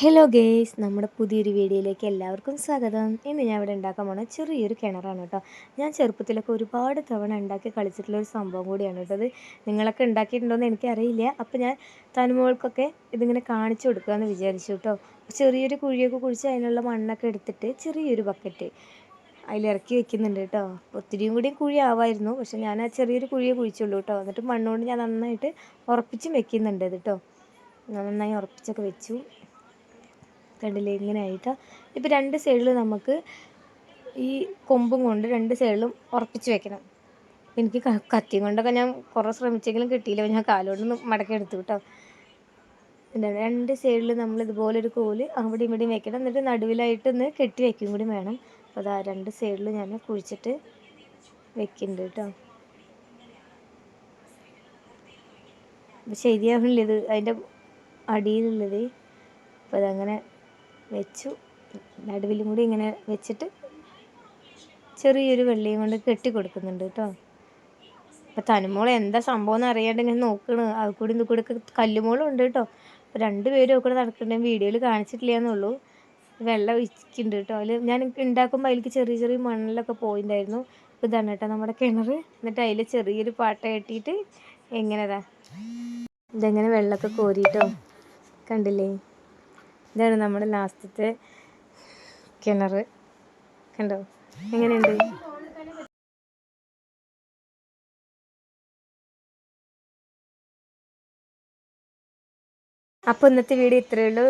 Hello guys നമ്മുടെ പുതിയൊരു വീഡിയോയിലേക്ക് എല്ലാവർക്കും സ്വാഗതം. ഇന്ന് ഞാൻ ഇവിടെ ഉണ്ടാക്കാൻ പോണ ചെറിയൊരു കിണറാണ് കേട്ടോ. ഞാൻ ചെറുപ്പത്തിലൊക്കെ ഒരുപാട് തവണ ഉണ്ടാക്കി കളിച്ചിട്ടുള്ള ഒരു സംഭവം കൂടിയാണ് കേട്ടോ. അത് നിങ്ങളൊക്കെ ഉണ്ടാക്കിയിട്ടുണ്ടോയെന്ന് എനിക്കറിയില്ല. അപ്പോൾ ഞാൻ തനുമോൾക്കൊക്കെ ഇതിങ്ങനെ കാണിച്ചു കൊടുക്കുക എന്ന് വിചാരിച്ചു കേട്ടോ. ചെറിയൊരു കുഴിയൊക്കെ കുഴിച്ച് അതിനുള്ള മണ്ണൊക്കെ എടുത്തിട്ട് ചെറിയൊരു ബക്കറ്റ് അതിലിറക്കി വെക്കുന്നുണ്ട് കേട്ടോ. ഒത്തിരിയും കൂടി കുഴി ആവായിരുന്നു. പക്ഷെ ഞാൻ ആ ചെറിയൊരു കുഴിയെ കുഴിച്ചുള്ളൂ കേട്ടോ. എന്നിട്ട് മണ്ണുകൊണ്ട് ഞാൻ നന്നായിട്ട് ഉറപ്പിച്ചും വെക്കുന്നുണ്ട് ഇത് കേട്ടോ. നന്നായി ഉറപ്പിച്ചൊക്കെ വെച്ചു. കണ്ടില്ലേ ഇങ്ങനെ ആയിട്ട് ഇപ്പോൾ രണ്ട് സൈഡിൽ നമുക്ക് ഈ കൊമ്പും കൊണ്ട് രണ്ട് സൈഡിലും ഉറപ്പിച്ച് വെക്കണം. എനിക്ക് കത്തിയും കൊണ്ടൊക്കെ ഞാൻ കുറേ ശ്രമിച്ചെങ്കിലും കിട്ടിയില്ല. ഞാൻ കാലുകൊണ്ടൊന്ന് മടക്കി എടുത്തു കേട്ടോ. എന്താണ്? രണ്ട് സൈഡിൽ നമ്മൾ ഇതുപോലൊരു കോൽ അവിടെ ഇവിടെയും വെക്കണം. എന്നിട്ട് നടുവിലായിട്ട് ഒന്ന് കെട്ടി വെക്കും കൂടി വേണം. അപ്പോൾ അതാ രണ്ട് സൈഡിൽ ഞാൻ കുഴിച്ചിട്ട് വെക്കുന്നുണ്ട് കേട്ടോ. ശരിയാവുന്നില്ല ഇത്. അതിന്റെ അടിയിലുള്ളത്. അപ്പോൾ അതങ്ങനെ വെച്ചു. നടുവിലും കൂടി ഇങ്ങനെ വെച്ചിട്ട് ചെറിയൊരു വെള്ളിയും കൊണ്ട് കെട്ടി കൊടുക്കുന്നുണ്ട് കേട്ടോ. അപ്പം തനുമോൾ എന്താ സംഭവം എന്ന് അറിയാണ്ട് ഇങ്ങനെ നോക്കണ്. അത് കൂടി ഇത് കൂടി കല്ലുമോളും ഉണ്ട് കേട്ടോ. അപ്പോൾ രണ്ടുപേരും ഒക്കെ നടക്കുന്നുണ്ടെങ്കിൽ വീഡിയോയിൽ കാണിച്ചിട്ടില്ല എന്നുള്ളൂ. വെള്ളം ഒഴിക്കുന്നുണ്ട് കേട്ടോ. അതിൽ ഞാൻ ഉണ്ടാക്കുമ്പോൾ അതിലേക്ക് ചെറിയ ചെറിയ മണ്ണിലൊക്കെ പോയിണ്ടായിരുന്നു. അപ്പോൾ ഇതാണ് കേട്ടോ നമ്മുടെ കിണർ എന്നിട്ട് അതിൽ ചെറിയൊരു പാട്ട കെട്ടിയിട്ട് എങ്ങനെതാ ഇതെങ്ങനെ വെള്ളമൊക്കെ കോരിയിട്ടോ? കണ്ടില്ലേ? ഇതാണ് നമ്മുടെ ലാസ്റ്റത്തെ കിണർ. കണ്ടോ? എങ്ങനെയുണ്ട്? അപ്പോൾ ഇന്നത്തെ വീഡിയോ ഇത്രയേ ഉള്ളൂ.